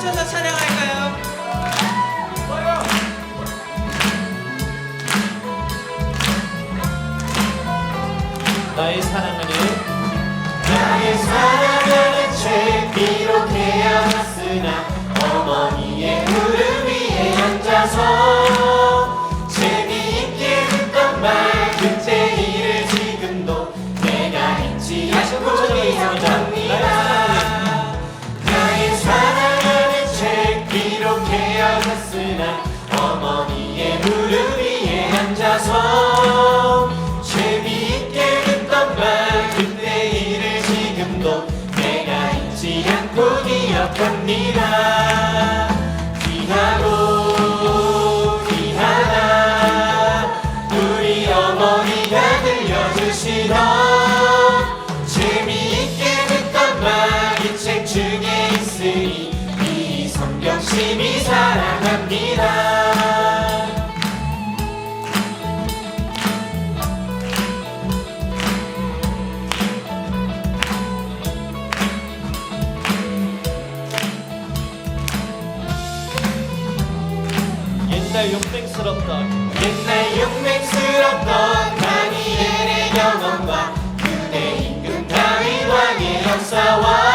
맞춰서 찬양할까요? 나의 사랑하는 나의 사랑하는 죄 비록 헤어졌으나 죄 비록 헤어졌으나 어머니의 무릎 위에 앉아서 재미있게 듣던 말 그때 일을 지금도 내가 잊지 않고 기억합니다 용맹스럽던 옛날 용맹스럽던 다니엘의 경험과 그대 임금 다윗 왕의 역사와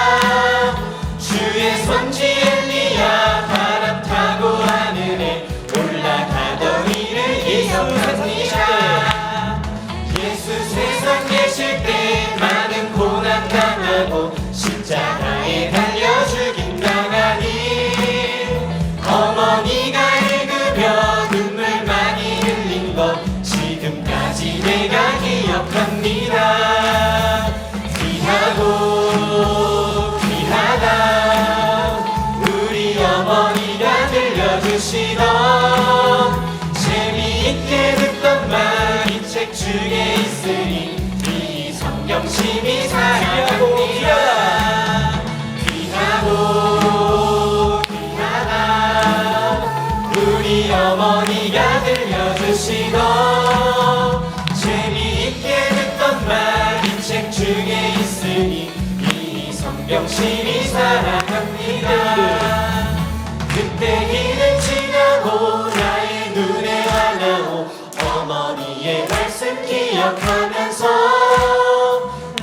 중에 있으니 이 성경심이 사랑합니다. 귀하고 귀하다. 우리 어머니가 들려주시던 재미있게 듣던 말이 책 중에 있으니 이 성경심이 사랑합니다 기억하면서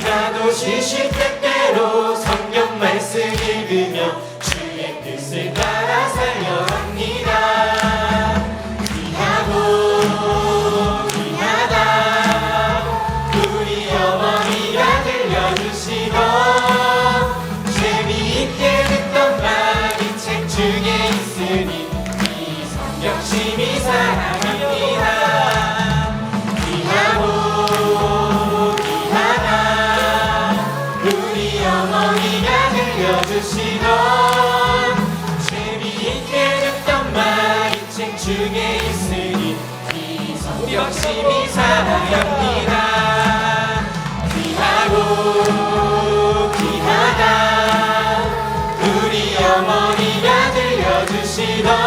나도 시시 때때로 성경 말씀 읽으며 주의 뜻을 따라 살려 합니다. 귀하고 귀하다. 우리 어머니가 들려주시던 재미있게 듣던 말이 책 중에 있으니 이 성경심이 우리 어머니가 들려주시던 재미있게 듣던 말이 책 중에 있으니 이 성경심이 사랑합니다. 귀하고 귀하다. 우리 어머니가 들려주시던